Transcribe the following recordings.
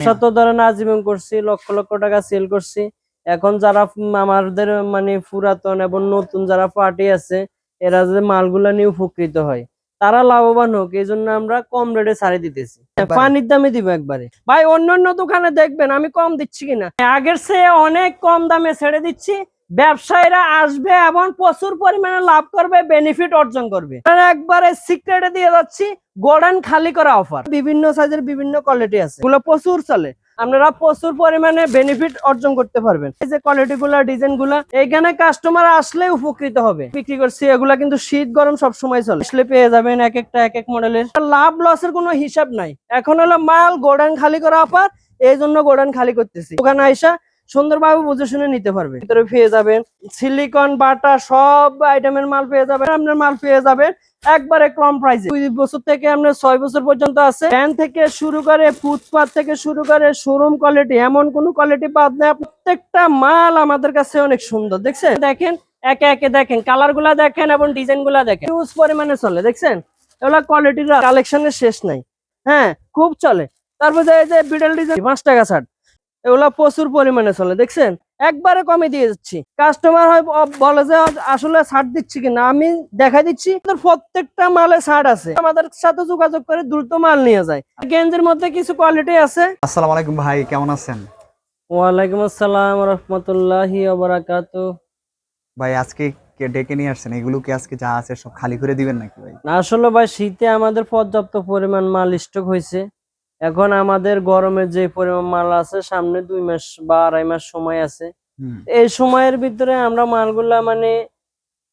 শত ধরেন আজীবন করছি লক্ষ লক্ষ টাকা সেল করছি। এখন যারা আমাদের মানে পুরাতন এবং নতুন যারা পার্টি আছে এরা যে মালগুলা নিয়ে উপকৃত হয় তারা লাভবান হোক এই জন্য আমরা কম রেটে ছাড়ে দিতেছি। পানির দামে দিব একবারে। ভাই অন্য অন্য দোকানে দেখবেন আমি কম দিচ্ছি কিনা? আগের সে অনেক কম দামে ছেড়ে দিচ্ছি ব্যবসায়ীরা আসবে এবং প্রচুর পরিমাণে লাভ করবে বেনিফিট অর্জন করবে। একবারে সিক্রেটে দিয়ে যাচ্ছি গোডান খালি করা অফার বিভিন্ন সাইজের বিভিন্ন কোয়ালিটি আছে। এগুলো প্রচুর চলে। আপনারা প্রচুর পরিমাণে বেনিফিট অর্জন করতে পারবেন। এই যে কোয়ালিটি গুলা ডিজাইনগুলা, এইখানে কাস্টমার আসলে উপকৃত হবে। বিক্রি করছি, এগুলা কিন্তু শীত গরম সব সময় চলে। আসলে পেয়ে যাবেন এক একটা, এক এক মডেলের লাভ লসের কোনো হিসাব নাই। এখন হলো মাল গোডান খালি করা অফার এই জন্য গোডান খালি করতেছি। ওখানে আইসা সুন্দরভাবে বুঝে শুনে নিতে পারবে। ভিতরে পেয়ে যাবেন সিলিকন বাটা সব আইটেমের মাল পেয়ে যাবেন, আপনার মাল পেয়ে যাবেন একবারে কম প্রাইসে দুই বছর থেকে আপনার ছয় বছর পর্যন্ত আছে। ফ্যান থেকে শুরু করে ফুটপাত থেকে শুরু করে শোরুম কোয়ালিটি এমন কোন কোয়ালিটি বাদ নেই প্রত্যেকটা মাল আমাদের কাছে অনেক সুন্দর, দেখছেন? দেখেন, একে একে দেখেন কালারগুলা দেখেন এবং ডিজাইনগুলা দেখেন। হিউজ পরিমাণে চলে, দেখছেন? এগুলা কোয়ালিটির কালেকশনের শেষ নাই। হ্যাঁ খুব চলে। তারপর এই যে বিডল ডিজাইন পাঁচ টাকা ছাড়। এগুলা প্রচুর পরিমাণে চলে দেখছেন? একবারে কমে দিয়ে যাচ্ছি কাস্টমার হয় বলে যে আসলে ছাড় দিচ্ছি কিনা আমি দেখা দিচ্ছি প্রত্যেকটা মালে ছাড় আছে। আমাদের সাথে যোগাযোগ করে দ্রুত মাল নিয়ে যায়। গেঞ্জের মধ্যে কিছু কোয়ালিটি আছে। আসসালামু আলাইকুম ভাই কেমন আছেন? ওয়ালাইকুম আসসালাম রহমতুল্লাহি বারাকাত ভাই আজকে কে ডেকে নিয়ে আসছেন? এগুলো কি আজকে যা আছে সব খালি করে দিবেন নাকি ভাই? আসলে ভাই শীতে আমাদের পর্যাপ্ত পরিমাণ মাল স্টক হয়েছে। এখন আমাদের গরমের যে পরিমাণ মাল আছে সামনে দুই মাস বা আড়াই মাস সময় আছে। এই সময়ের ভিতরে আমরা মালগুলা মানে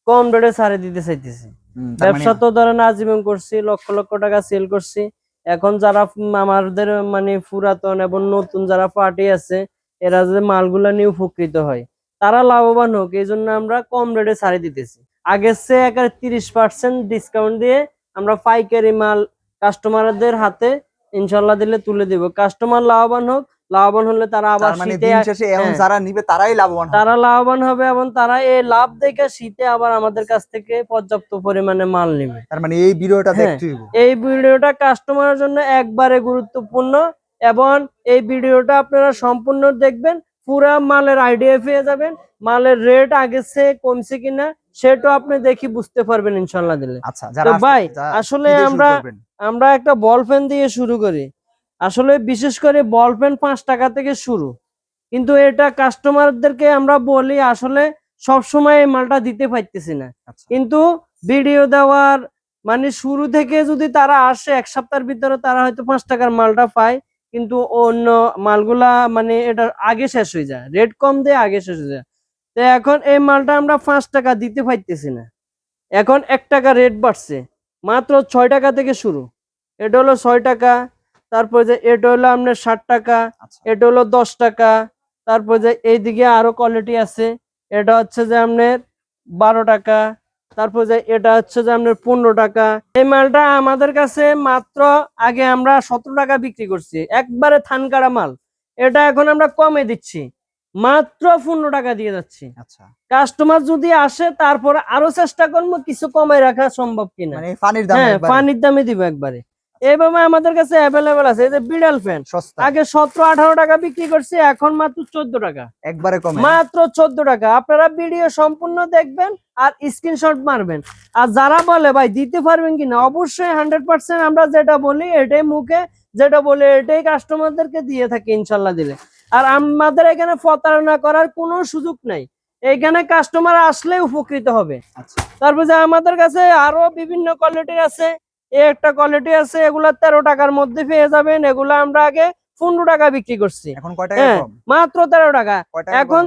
কম রেটে ছাড়ে দিতে চাইতেছি। মানে- ব্যবসা তো ধরেন আজীবন করছি লক্ষ লক্ষ টাকা সেল করছি। এখন যারা আমাদের মানে পুরাতন এবং নতুন যারা পার্টি আছে এরা যে মালগুলা নিয়ে উপকৃত হয় তারা লাভবান হোক এই জন্য আমরা কম রেটে ছাড়ে দিতেছি। আগের চেয়ে একেবারে তিরিশ পার্সেন্ট ডিসকাউন্ট দিয়ে আমরা পাইকারি মাল কাস্টমারদের হাতে ইনশাল্লাহ দিলে তুলে দিব কাস্টমার লাভবান হোক লাভবান হলে তারা আবার মানে শীতে এখন হ্যাঁ। যারা নিবে তারাই লাভবান তারা লাভবান হবে এবং তারা এই লাভ দেখে শীতে আবার আমাদের কাছ থেকে পর্যাপ্ত পরিমাণে মাল নেবে তার মানে এই ভিডিওটা হ্যাঁ। দেখতে এই ভিডিওটা কাস্টমারের জন্য একবারে গুরুত্বপূর্ণ এবং এই ভিডিওটা আপনারা সম্পূর্ণ দেখবেন পুরা মালের আইডিয়া পেয়ে যাবেন মালের রেট আগের চেয়ে কমছে কিনা সেটাও আপনি দেখি বুঝতে পারবেন ইনশাল্লাহ দিলে। আচ্ছা ভাই, আসলে আমরা- আমরা একটা বল পেন দিয়ে শুরু করি। আসলে বিশেষ করে বল পেন পাঁচ টাকা থেকে শুরু। কিন্তু এটা কাস্টমারদেরকে আমরা বলি আসলে সব সময় এই মালটা দিতে পারতেছি না। আচ্ছা, কিন্তু ভিডিও দেওয়ার মানে শুরু থেকে যদি তারা আসে এক সপ্তাহের ভিতরে তারা হয়তো পাঁচ টাকার মালটা পায়। কিন্তু অন্য মালগুলা মানে এটা আগে শেষ হয়ে যায়। রেট কম দিয়ে আগে শেষ হয়ে যায়। তো এখন এই মালটা আমরা পাঁচ টাকা দিতে পারতেছি না। এখন এক টাকা রেট বাড়ছে। মাত্র ছয় টাকা থেকে শুরু। এটা হলো ছয় টাকা তারপর যে এটা হলো আপনার ষাট টাকা আচ্ছা। এটা হলো দশ টাকা তারপর যে এইদিকে আরও কোয়ালিটি আছে এটা হচ্ছে যে আপনার বারো টাকা তারপর যে এটা হচ্ছে যে আপনার পনেরো টাকা। এই মালটা আমাদের কাছে মাত্র আগে আমরা সতেরো টাকা বিক্রি করছি। একবারে থান কাটা মাল। এটা এখন আমরা কমে দিচ্ছি। মাত্র পনেরো টাকা দিয়ে যাচ্ছি। আচ্ছা। কাস্টমার যদি আসে তারপর আরও চেষ্টা করব কিছু কমাই রাখা সম্ভব কিনা। মানে পানির হ্যাঁ পানির দামে দিব একবারে। এইভাবে আমাদের কাছে অ্যাভেলেবেল আছে এই যে বিড়াল ফ্যান সস্তা। আগে সতেরো আঠারো টাকা বিক্রি করছি এখন মাত্র চোদ্দ টাকা। একবারে কমে। মাত্র চোদ্দ টাকা। আপনারা ভিডিও সম্পূর্ণ দেখবেন আর স্ক্রিনশট মারবেন। আর যারা বলে ভাই দিতে পারবেন কিনা? অবশ্যই হান্ড্রেড পার্সেন্ট আমরা যেটা বলি এটাই মুখে যেটা বলি এটাই কাস্টমারদেরকে দিয়ে থাকি ইনশাল্লাহ দিলে। আর আমাদের এখানে প্রতারণা করার কোনো সুযোগ নাই। এইখানে কাস্টমার আসলে উপকৃত হবে। আচ্ছা। তারপর যে আমাদের কাছে আরও বিভিন্ন কোয়ালিটির আছে। এই একটা কোয়ালিটি আছে এগুলা তেরো টাকার মধ্যে পেয়ে যাবেন। এগুলা আমরা আগে পনেরো টাকা বিক্রি করছি। এখন হ্যাঁ মাত্র তেরো টাকা। এখন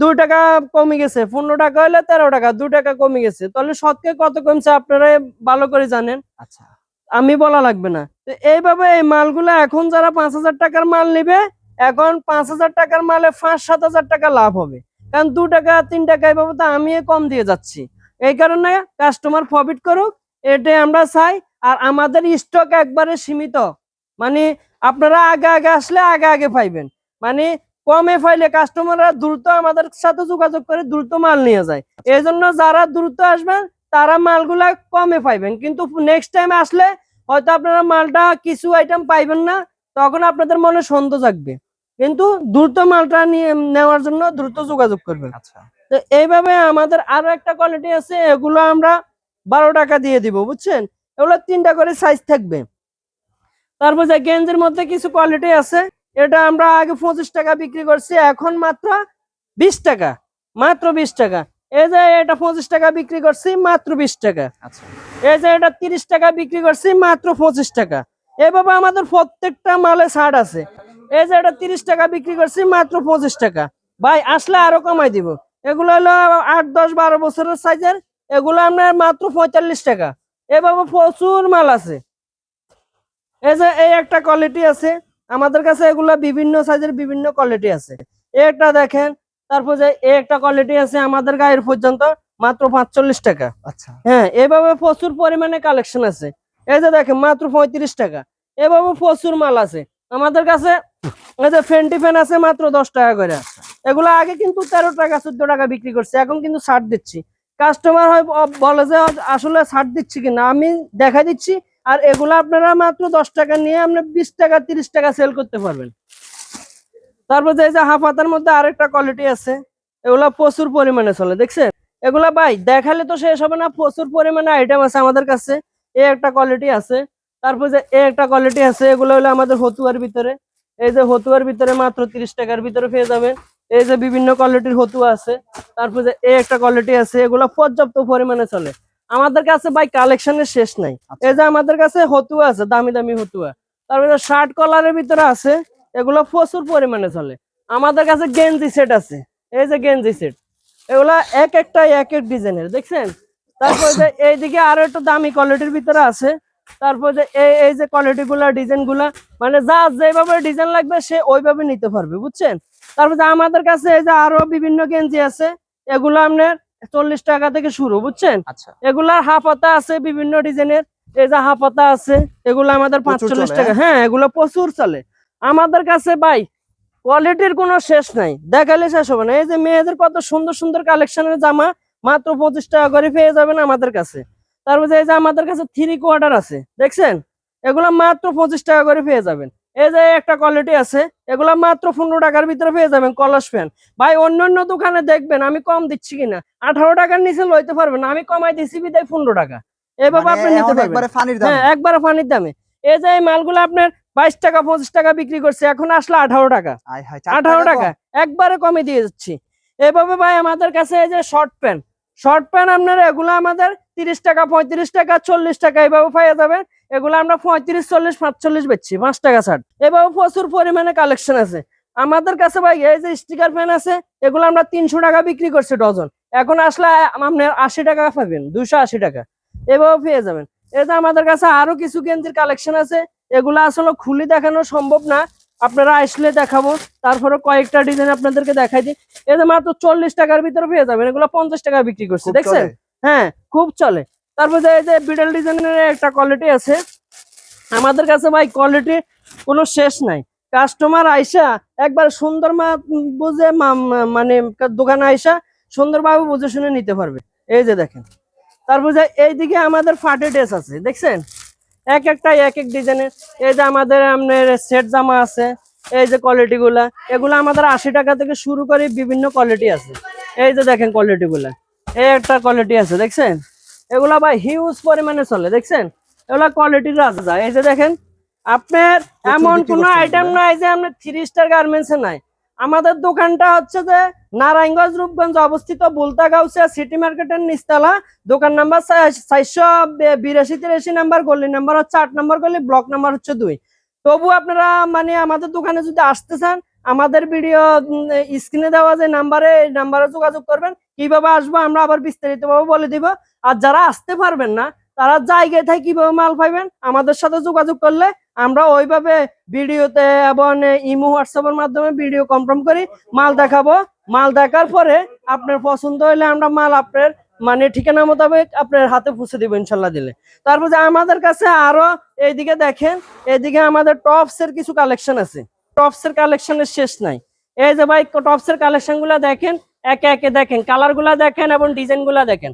দুই টাকা কমে গেছে। পনেরো টাকা হলে তেরো টাকা দু টাকা কমে গেছে। তাহলে শতকে কত কমছে আপনারা ভালো করে জানেন। আচ্ছা। আমি বলা লাগবে না। তো এইভাবে এই মালগুলো এখন যারা পাঁচ হাজার টাকার মাল নিবে এখন পাঁচ হাজার টাকার মালে পাঁচ, সাত হাজার টাকা লাভ হবে। কারণ দু টাকা, তিন টাকা এইভাবে তো আমি কম দিয়ে যাচ্ছি। এই কারণে কাস্টমার প্রফিট করুক, এটাই আমরা চাই। আর আমাদের স্টক একবারে সীমিত। মানে আপনারা আগে আগে আসলে আগে আগে পাইবেন। মানে কমে পাইলে কাস্টমাররা দ্রুত আমাদের সাথে যোগাযোগ করে দ্রুত মাল নিয়ে যায়। এই জন্য যারা দ্রুত আসবেন, তারা মালগুলা কমে পাইবেন। কিন্তু নেক্সট টাইম আসলে হয়তো আপনারা মালটা কিছু আইটেম পাইবেন না, তখন আপনাদের মনে সন্দেহ জাগবে। কিন্তু দ্রুত মালটা নিয়ে নেওয়ার জন্য দ্রুত যোগাযোগ করবেন আচ্ছা। তো এইভাবে আমাদের আরও একটা কোয়ালিটি আছে এগুলো আমরা বারো টাকা দিয়ে দিব বুঝছেন? এগুলো তিনটা করে সাইজ থাকবে। তারপর যে গেঞ্জের মধ্যে কিছু কোয়ালিটি আছে এটা আমরা আগে পঁচিশ টাকা বিক্রি করছি এখন মাত্র বিশ টাকা মাত্র বিশ টাকা। এই যে এটা পঁচিশ টাকা বিক্রি করছি মাত্র বিশ টাকা। আচ্ছা। এই যে এটা তিরিশ টাকা বিক্রি করছি মাত্র পঁচিশ টাকা। এভাবে আমাদের প্রত্যেকটা মালে ছাড় আছে। এই যে এটা তিরিশ টাকা বিক্রি করছি মাত্র পঁচিশ টাকা। ভাই আসলে আরও কমাই দিব। এগুলো হলো আট দশ বারো বছরের সাইজের। এগুলো আপনার মাত্র পঁয়তাল্লিশ টাকা। এভাবে প্রচুর মাল আছে। এই যে এই একটা কোয়ালিটি আছে। আমাদের কাছে এগুলা বিভিন্ন সাইজের বিভিন্ন কোয়ালিটি আছে। এটা দেখেন তারপর যে একটা কোয়ালিটি আছে আমাদের গায়ের পর্যন্ত মাত্র পাঁচচল্লিশ টাকা। আচ্ছা। হ্যাঁ এভাবে প্রচুর পরিমাণে কালেকশন আছে। এই যে দেখেন মাত্র পঁয়ত্রিশ টাকা। এভাবে প্রচুর মাল আছে। আমাদের কাছে এই যে ফেন্টি ফ্যান আছে মাত্র দশ টাকা করে। এগুলো আগে কিন্তু তেরো টাকা, চোদ্দ টাকা বিক্রি করছে, এখন কিন্তু ছাড় দিচ্ছি। কাস্টমার হয় বলে যে আসলে ছাড় দিচ্ছি কিনা, আমি দেখা দিচ্ছি, আর এগুলো আপনারা মাত্র দশ টাকা নিয়ে আপনি বিশ টাকা, তিরিশ টাকা সেল করতে পারবেন। তারপর যে যে হাফ হাতার মধ্যে আরেকটা কোয়ালিটি আছে, এগুলা প্রচুর পরিমাণে চলে, দেখছেন? এগুলা ভাই, দেখালে তো শেষ হবে না, প্রচুর পরিমাণে আইটেম আছে আমাদের কাছে। এই একটা কোয়ালিটি আছে, তারপর যে এই একটা কোয়ালিটি আছে, এগুলো হলো আমাদের হতুয়ার ভিতরে। এই যে হতুয়ার ভিতরে মাত্র তিরিশ টাকার ভিতরে পেয়ে যাবেন। এই যে বিভিন্ন কোয়ালিটির হতুয়া আছে তারপর যে এই একটা কোয়ালিটি আছে এগুলো পর্যাপ্ত পরিমাণে চলে। আমাদের কাছে ভাই কালেকশনের শেষ নাই। আচ্ছা। এই যে আমাদের কাছে হতুয়া আছে দামি দামি হতুয়া। তারপরে শার্ট কলারের ভিতরে আছে এগুলো প্রচুর পরিমাণে চলে। আমাদের কাছে গেঞ্জি সেট আছে। এই যে গেঞ্জি সেট এগুলা এক একটা এক এক ডিজাইনের দেখছেন? তারপর যে এইদিকে আরও একটু দামি কোয়ালিটির ভিতরে আছে তারপর যে এই এই যে কোয়ালিটি গুলা ডিজাইনগুলা মানে যা যেভাবে ডিজাইন লাগবে সে ওইভাবে নিতে পারবে বুঝছেন? তারপর যে আমাদের কাছে এই যে আরও বিভিন্ন গেঞ্জি আছে এগুলো আপনার চল্লিশ টাকা থেকে শুরু বুঝছেন? আচ্ছা। এগুলার হাফ হাতা আছে বিভিন্ন ডিজাইনের এই যে হাফ হাতা আছে এগুলো আমাদের পাঁচচল্লিশ টাকা হ্যাঁ? এগুলো প্রচুর চলে। আমাদের কাছে ভাই কোয়ালিটির কোনো শেষ নাই দেখালে শেষ হবে না। এই যে মেয়েদের কত সুন্দর সুন্দর কালেকশনের জামা মাত্র পঁচিশ টাকা করে পেয়ে যাবেন আমাদের কাছে। তারপরে এই যে আমাদের কাছে থ্রি কোয়ার্টার আছে দেখছেন? এগুলো মাত্র পঁচিশ টাকা করে পেয়ে যাবেন। এই যে একটা কোয়ালিটি আছে এগুলা মাত্র পনেরো টাকার ভিতরে পেয়ে যাবেন কলস ফ্যান ভাই অন্য অন্য দোকানে দেখবেন আমি কম দিচ্ছি কিনা? আঠারো টাকার নিচে লইতে পারবেন আমি কমাই দিচ্ছি বিদায় পনেরো টাকা। এভাবে মানে আপনি নিতে পারবেন। হ্যাঁ একবারে পানির দামে। এই যে এই মালগুলো আপনার বাইশ টাকা পঁচিশ টাকা বিক্রি করছে এখন আসলে আঠারো টাকা। আঠারো টাকা টাকা একবারে কমে দিয়ে যাচ্ছি। এভাবে ভাই আমাদের কাছে এই যে শর্ট প্যান্ট শর্ট প্যান্ট আপনার এগুলো আমাদের তিরিশ টাকা পঁয়ত্রিশ টাকা চল্লিশ টাকা এইভাবে পাইয়া যাবেন। এগুলো আমরা পঁয়ত্রিশ চল্লিশ পাঁচচল্লিশ বেচছি পাঁচ টাকা ছাড়। এভাবে প্রচুর পরিমাণে কালেকশন আছে। আমাদের কাছে ভাই এই যে স্টিকার ফ্যান আছে এগুলো আমরা তিনশো টাকা বিক্রি করছি ডজন। এখন আসলে আপনার আশি টাকা পাবেন দুইশো আশি টাকা। এভাবে পেয়ে যাবেন। এই যে আমাদের কাছে আরও কিছু গেঞ্জির কালেকশন আছে এগুলো আসলে খুলে দেখানো সম্ভব না। আপনারা আসলে দেখাবো তারপরে কয়েকটা ডিজাইন আপনাদেরকে দেখাই দিই। এই যে মাত্র চল্লিশ টাকার ভিতরে পেয়ে যাবেন এগুলো পঞ্চাশ টাকা বিক্রি করছে দেখছেন। হ্যাঁ খুব চলে। তারপর যে এই যে বিডল ডিজাইনের একটা কোয়ালিটি আছে। আমাদের কাছে ভাই কোয়ালিটি কোনো শেষ নাই। কাস্টমার আইসা একবার সুন্দর মা বুঝে মানে দোকানে আইসা সুন্দরভাবে বুঝে শুনে নিতে পারবে। এই যে দেখেন। তারপর যে এইদিকে আমাদের ফাটে ড্রেস আছে, দেখছেন? এক একটা এক এক ডিজাইনের এই যে আমাদের আপনার সেট জামা আছে, এই যে কোয়ালিটিগুলা এগুলো আমাদের আশি টাকা থেকে শুরু করে বিভিন্ন কোয়ালিটি আছে। এই যে দেখেন কোয়ালিটি গুলা। এই একটা কোয়ালিটি আছে দেখছেন? এগুলা ভাই হিউজ পরিমাণে চলে দেখছেন? এগুলা কোয়ালিটির রাজা। এই যে দেখেন আপনার এমন কোন আইটেম? নাই যে আপনার থ্রি স্টার গার্মেন্টস নাই। আমাদের দোকানটা হচ্ছে যে নারায়ণগঞ্জ রূপগঞ্জ অবস্থিত বুলতা গাউসিয়া সিটি মার্কেটের নিস্তালা দোকান নাম্বার চারশো বিরাশি তিরাশি নাম্বার গলি নাম্বার হচ্ছে আট নাম্বার গলি ব্লক নাম্বার হচ্ছে দুই। তবু আপনারা মানে আমাদের দোকানে যদি আসতে চান আমাদের ভিডিও স্ক্রিনে দেওয়া যে নাম্বারে এই নাম্বারে যোগাযোগ করবেন। কীভাবে আসব আমরা আবার বিস্তারিত ভাবে বলে দিব। আর যারা আসতে পারবেন না, তারা জায়গায় থেকে কীভাবে মাল পাইবেন, আমাদের সাথে যোগাযোগ করলে আমরা ওইভাবে ভিডিওতে এবং ইমো হোয়াটসঅ্যাপের মাধ্যমে ভিডিও কনফার্ম করি, মাল দেখাবো। মাল দেখার পরে আপনার পছন্দ হলে আমরা মাল আপনার মানে ঠিকানা মোতাবেক আপনার হাতে পৌঁছে দিব ইনশাল্লাহ দিলে। তারপর আমাদের কাছে আরও এইদিকে দেখেন, এইদিকে আমাদের টপস এর কিছু কালেকশন আছে। টপস এর কালেকশনের শেষ নাই। এই যে ভাই টপস এর কালেকশনগুলা দেখেন একে একে দেখেন কালারগুলা দেখেন এবং ডিজাইনগুলা দেখেন।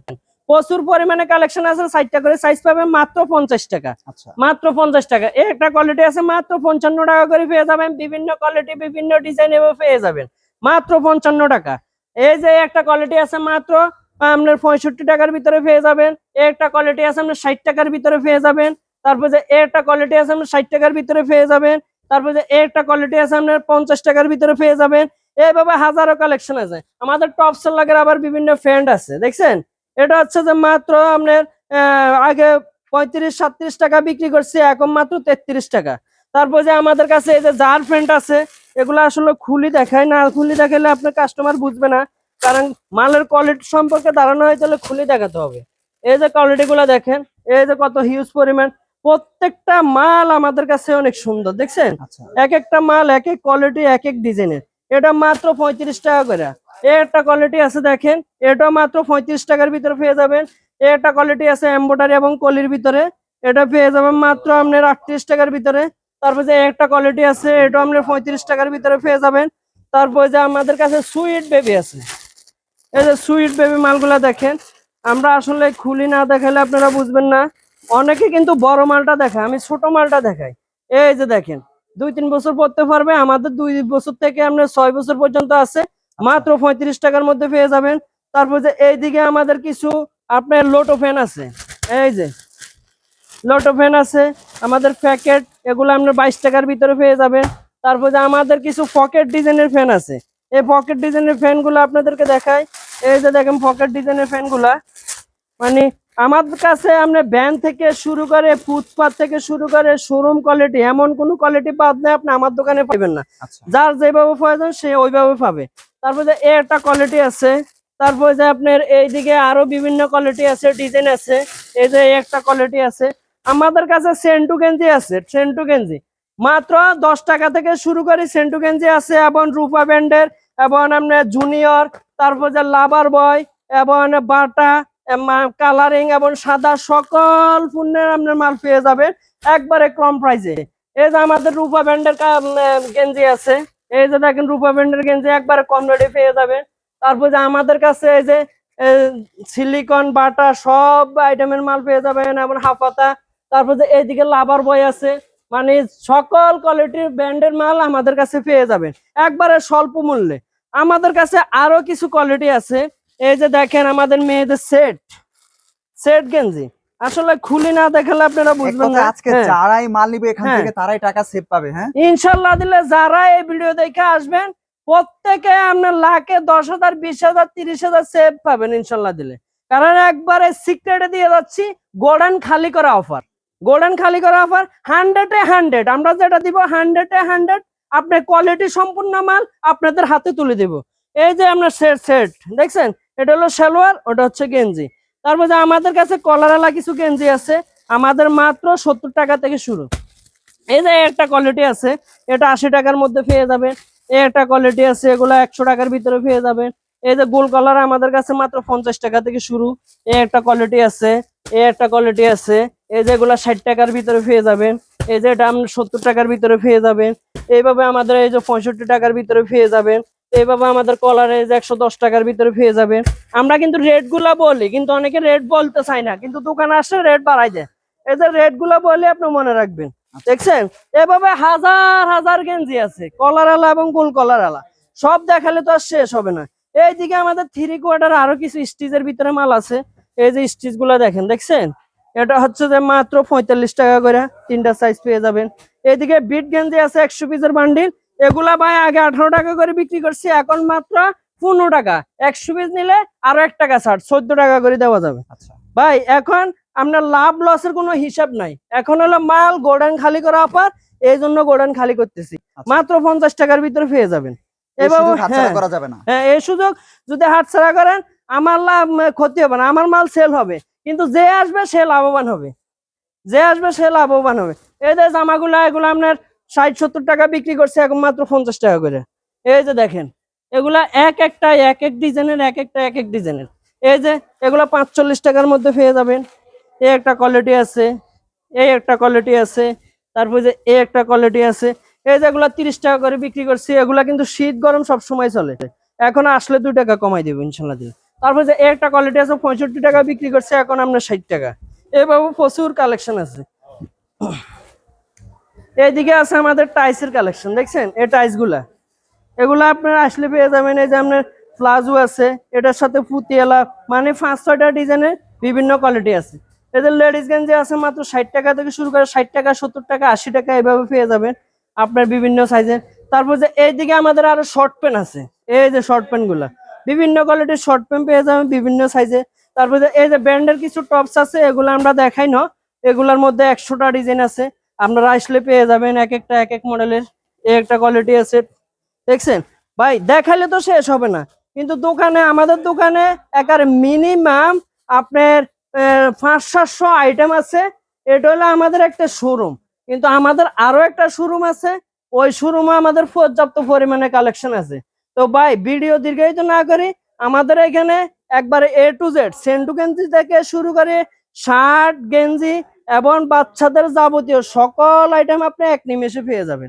প্রচুর পরিমাণে কালেকশন আছে ষাটটা করে সাইজ পাবেন মাত্র পঞ্চাশ টাকা। আচ্ছা। মাত্র পঞ্চাশ টাকা। একটা কোয়ালিটি আছে মাত্র পঞ্চান্ন টাকা করে পেয়ে যাবেন। বিভিন্ন কোয়ালিটি বিভিন্ন ডিজাইন এভাবে পেয়ে যাবেন। মাত্র পঞ্চান্ন টাকা। এই যে একটা কোয়ালিটি আছে মাত্র আপনার পঁয়ষট্টি টাকার ভিতরে পেয়ে যাবেন। একটা কোয়ালিটি আছে আপনার ষাট টাকার ভিতরে পেয়ে যাবেন। তারপর যে একটা কোয়ালিটি আছে আপনার ষাট টাকার ভিতরে পেয়ে যাবেন। তারপর যে একটা কোয়ালিটি আছে আপনার পঞ্চাশ টাকার ভিতরে পেয়ে যাবেন। এইভাবে হাজারো কালেকশন আছে আমাদের টপ সেলারের আবার বিভিন্ন ফ্যান্ড আছে দেখছেন? এটা হচ্ছে যে মাত্র আপনার আগে পঁয়ত্রিশ সাতত্রিশ টাকা বিক্রি করছি এখন মাত্র তেত্রিশ টাকা। তারপর যে আমাদের কাছে এই যে জার ফ্রেন্ড আছে এগুলো আসলে খুলি দেখায় না। খুলি দেখালে আপনার কাস্টমার বুঝবে না। কারণ মালের কোয়ালিটি সম্পর্কে দাঁড়ানো হয় তাহলে খুলি দেখাতে হবে। এই যে কোয়ালিটি গুলো দেখেন এই যে কত হিউজ পরিমাণ। প্রত্যেকটা মাল আমাদের কাছে অনেক সুন্দর দেখছেন? আচ্ছা। এক একটা মাল এক এক কোয়ালিটি এক এক ডিজাইনের এটা মাত্র পঁয়ত্রিশ টাকা করে। একটা কোয়ালিটি আছে দেখেন, এটা মাত্র পঁয়ত্রিশ টাকার ভিতরে পেয়ে যাবেন। একটা কোয়ালিটি আছে এম্বোটারি এবং কলির ভিতরে। এটা পেয়ে যাবেন মাত্র আপনার আটত্রিশ টাকার ভিতরে। তারপর যে একটা কোয়ালিটি আছে এটা আপনার পঁয়ত্রিশ টাকার ভিতরে পেয়ে যাবেন। তারপর যে আমাদের কাছে সুইট বেবি আছে, এই যে সুইট বেবি মালগুলা দেখেন, আমরা আসলে খুলি না দেখালে আপনারা বুঝবেন না। অনেকে কিন্তু বড় মালটা দেখায়, আমি ছোট মালটা দেখাই। এই যে দেখেন দুই তিন বছর পড়তে পারবে। আমাদের দুই বছর থেকে আপনার ছয় বছর পর্যন্ত আছে। মাত্র পঁয়ত্রিশ টাকার মধ্যে পেয়ে যাবেন। তারপর যে এইদিকে আমাদের কিছু আপনার লোটো ফ্যান আছে। এই যে লোটো ফ্যান আছে আমাদের প্যাকেট এগুলো আপনার বাইশ টাকার ভিতরে পেয়ে যাবেন। তারপর যে আমাদের কিছু পকেট ডিজাইনের ফ্যান আছে। এই পকেট ডিজাইনের ফ্যানগুলো আপনাদেরকে দেখায় এই যে দেখেন পকেট ডিজাইনের ফ্যানগুলা। মানে আমাদের কাছে আমরা ব্যান থেকে শুরু করে ফুটপাত থেকে শুরু করে শোরুম কোয়ালিটি এমন কোনো কোয়ালিটি বাদ নেই আপনি আমার দোকানে পাবেন না। আচ্ছা। যার যেভাবে প্রয়োজন সে ওইভাবে পাবে। তারপর যে এ একটা কোয়ালিটি আছে তারপর যে আপনার এইদিকে আরও বিভিন্ন কোয়ালিটি আছে ডিজাইন আছে এই যে একটা কোয়ালিটি আছে আমাদের কাছে সেন্টু গেঞ্জি আছে সেন্টু গেঞ্জি। মাত্র দশ টাকা থেকে শুরু করে সেন্টু গেঞ্জি আছে এবং রূপা ব্যান্ডের এবং আপনার জুনিয়র তারপর যে লাভার বয় এবং বাটা কালারিং এবং সাদা সকল পণ্যের আপনার মাল পেয়ে যাবেন একবারে কম প্রাইসে এই যে আমাদের রূপা ব্যান্ডের গেঞ্জি আছে। এই যে দেখেন রূপা ব্যান্ডের গেঞ্জি একবারে কম রেটে পেয়ে যাবেন। তারপর যে আমাদের কাছে এই যে সিলিকন বাটা সব আইটেমের মাল পেয়ে যাবেন এবং হাফাতা। তারপর যে এইদিকে লাভার বয় আছে মানে সকল কোয়ালিটির ব্র্যান্ডের মাল আমাদের কাছে পেয়ে যাবেন। একবারে স্বল্প মূল্যে। আমাদের কাছে আরও কিছু কোয়ালিটি আছে। এই যে দেখেন আমাদের মেয়েদের সেট সেট গেঞ্জি। আসলে খুলি না দেখালে আপনারা বুঝবেন না। আজকে হ্যাঁ। যারাই মাল নিবে এখান হ্যাঁ। থেকে তারাই টাকা সেভ পাবে হ্যাঁ? ইনশাল্লাহ দিলে যারা এই ভিডিও দেখে আসবেন প্রত্যেকে আপনার লাখে দশ হাজার বিশ হাজার তিরিশ হাজার সেভ পাবেন ইনশাল্লাহ দিলে। কারণ একবারে সিক্রেটে দিয়ে যাচ্ছি গোল্ডেন খালি করা অফার গোল্ডেন খালি করা অফার হান্ড্রেডে হান্ড্রেড আমরা যেটা দিব হান্ড্রেডে হান্ড্রেড আপনার কোয়ালিটি সম্পূর্ণ মাল আপনাদের হাতে তুলে দেব। এই যে আপনার সেট সেট দেখছেন? এটা হলো সালোয়ার, ওটা হচ্ছে গেঞ্জি। তার মধ্যে আমাদের কাছে কলারালা কিছু গেঞ্জি আছে, আমাদের মাত্র সত্তর টাকা থেকে শুরু। এই যে একটা কোয়ালিটি আছে, এটা আশি টাকার মধ্যে পেয়ে যাবেন এই একটা কোয়ালিটি আছে, এগুলো একশো টাকার ভিতরে পেয়ে যাবেন এই যে গোল কালার আমাদের কাছে মাত্র পঞ্চাশ টাকা থেকে শুরু। এই একটা কোয়ালিটি আছে, এই একটা কোয়ালিটি আছে, এই যে এগুলা ষাট টাকার ভিতরে পেয়ে যাবেন এই যে এটা আপনি সত্তর টাকার ভিতরে পেয়ে যাবেন এইভাবে আমাদের এই যে পঁয়ষট্টি টাকার ভিতরে পেয়ে যাবেন এইভাবে আমাদের কলার একশো দশ টাকার ভিতরে পেয়ে যাবেন আমরা কিন্তু রেটগুলা বলি, কিন্তু অনেকে রেট বলতে চাই না, কিন্তু দোকানে আসলে রেট বাড়াই দেয়। এই যে রেটগুলা বলে আপনি মনে রাখবেন, দেখছেন? এভাবে হাজার হাজার গেঞ্জি আছে কলার আলা এবং গোল কলার আলা। সব দেখালে তো আর শেষ হবে না। এইদিকে আমাদের থ্রি কোয়ার্টার আরও কিছু স্টিচের ভিতরে মাল আছে। এই যে স্টিচগুলা দেখেন, দেখছেন? এটা হচ্ছে যে মাত্র পঁয়তাল্লিশ টাকা করে, তিনটা সাইজ পেয়ে যাবেন। এইদিকে বিট গেঞ্জি আছে, একশো পিসের বান্ডিল এগুলা ভাই আগে আঠারো টাকা করে বিক্রি করছি এখন মাত্র পনেরো টাকা। একশো পিস নিলে আরও এক টাকা ছাড় চোদ্দ টাকা করে দেওয়া যাবে। আচ্ছা। ভাই এখন আপনার লাভ লসের কোনো হিসাব নাই। এখন হলো মাল গোডান খালি করা অফার এই জন্য গোডান খালি করতেছি। আচ্ছা। মাত্র পঞ্চাশ টাকার ভিতরে পেয়ে যাবেন। হ্যাঁ। না। হ্যাঁ এই সুযোগ যদি হাতছাড়া করেন আমার লাভ ক্ষতি হবে না আমার মাল সেল হবে। কিন্তু যে আসবে সে লাভবান হবে। যে আসবে সে লাভবান হবে। এই যে জামাগুলা এগুলো আপনার ষাট, সত্তর টাকা বিক্রি করছে এখন মাত্র পঞ্চাশ টাকা করে। এই যে দেখেন, এগুলা এক একটা, এক এক ডিজাইনের, এক একটা, এক এক ডিজাইনের। এই যে এগুলা পাঁচচল্লিশ টাকার মধ্যে পেয়ে যাবেন। এই একটা কোয়ালিটি আছে, এই একটা কোয়ালিটি আছে, তারপর যে এই একটা কোয়ালিটি আছে, এই যে যেগুলা তিরিশ টাকা করে বিক্রি করছি, এগুলা কিন্তু শীত গরম সব সময় চলে। এখন আসলে দুই টাকা কমাই দেবো, ইনশাল্লাহ দিয়ে। তারপর যে এই একটা কোয়ালিটি আছে, পঁয়ষট্টি টাকা বিক্রি করছে, এখন আমরা ষাট টাকা। এভাবে প্রচুর কালেকশন আছে। এইদিকে আছে আমাদের টাইসের কালেকশন দেখছেন? এই টাইসগুলা এগুলো আপনারা আসলে পেয়ে যাবেন, এই যে আপনার প্লাজো আছে, এটার সাথে পুতিয়ালা মানে পাঁচ ছয়টা ডিজাইনের বিভিন্ন কোয়ালিটি আছে। এদের লেডিস গেঞ্জি আছে মাত্র ষাট টাকা থেকে শুরু করে ষাট টাকা, সত্তর টাকা, আশি টাকা এভাবে পেয়ে যাবেন আপনার বিভিন্ন সাইজের তারপর যে এইদিকে আমাদের আরও শর্ট প্যান্ট আছে, এই যে শর্ট প্যান্টগুলা। বিভিন্ন কোয়ালিটির শর্ট প্যান্ট পেয়ে যাবেন বিভিন্ন সাইজে তারপর এই যে ব্র্যান্ডের কিছু টপস আছে, এগুলো আমরা দেখাই না। এগুলোর মধ্যে একশোটা ডিজাইন আছে। আপনারা আসলে পেয়ে যাবেন এক একটা, এক এক মডেলের এই একটা কোয়ালিটি আছে দেখছেন? ভাই, দেখালে তো শেষ হবে না। কিন্তু দোকানে, আমাদের দোকানে একার মিনিমাম আপনার পাঁচ সাতশো আইটেম আছে। এটা হলো আমাদের একটা শোরুম কিন্তু আমাদের আরও একটা শোরুম আছে। ওই শোরুমে আমাদের পর্যাপ্ত পরিমাণে কালেকশন আছে। তো ভাই ভিডিও দীর্ঘায়িত না করি আমাদের এখানে একবারে এ টু জেড সেন্টু গেঞ্জি থেকে শুরু করে শার্ট গেঞ্জি এবং বাচ্চাদের যাবতীয় সকল আইটেম আপনি এক নিমেষে পেয়ে যাবেন।